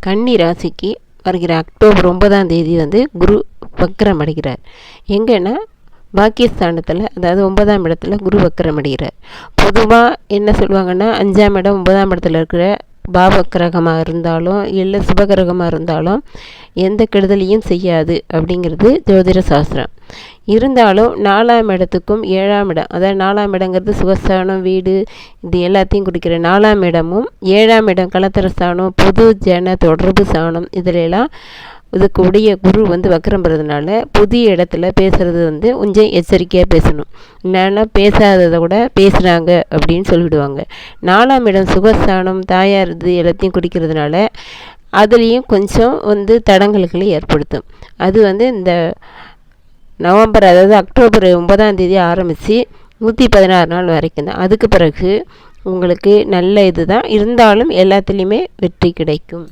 கன்னி ராசிக்கு வருகிற அக்டோபர் ஒன்பதாம் தேதி வந்து குரு வக்கரம் அடைகிறார். எங்கன்னா பாக்கியஸ்தானத்தில் அதாவது ஒன்பதாம் இடத்துல குரு வக்கரம் அடைகிறார். பொதுவாக என்ன சொல்லுவாங்கன்னா அஞ்சாம் இடம் ஒன்பதாம் இடத்துல இருக்கிற பாவக்கிரகமாக இருந்தாலும் இல்லை சுபகிரகமாக இருந்தாலும் எந்த கெடுதலையும் செய்யாது அப்படிங்கிறது ஜோதிட சாஸ்திரம். இருந்தாலும் நாலாம் இடத்துக்கும் ஏழாம் இடம் அதாவது நாலாம் இடங்கிறது சுகஸ்தானம் வீடு இது எல்லாத்தையும் குறிக்கிற நாலாம் இடமும் ஏழாம் இடம் கலத்தரஸ்தானம் பொது ஜன தொடர்பு ஸ்தானம் இதிலெல்லாம் இதுக்கு உடைய குரு வந்து வக்கரம் புதிய இடத்துல பேசுகிறது வந்து கொஞ்சம் எச்சரிக்கையாக பேசணும். என்னென்னா பேசாததை கூட பேசுகிறாங்க அப்படின்னு சொல்லிவிடுவாங்க நாலாம் இடம் சுகஸ்தானம் தாயார் இது எல்லாத்தையும் குடிக்கிறதுனால அதுலேயும் கொஞ்சம் வந்து தடங்கல்களை ஏற்படுத்தும். அது வந்து இந்த நவம்பர் அதாவது அக்டோபர் ஒன்பதாம் தேதி ஆரம்பித்து நூற்றி பதினாறு நாள் வரைக்கும் தான். அதுக்கு பிறகு உங்களுக்கு நல்ல இது தான் இருந்தாலும் எல்லாத்துலேயுமே வெற்றி கிடைக்கும்.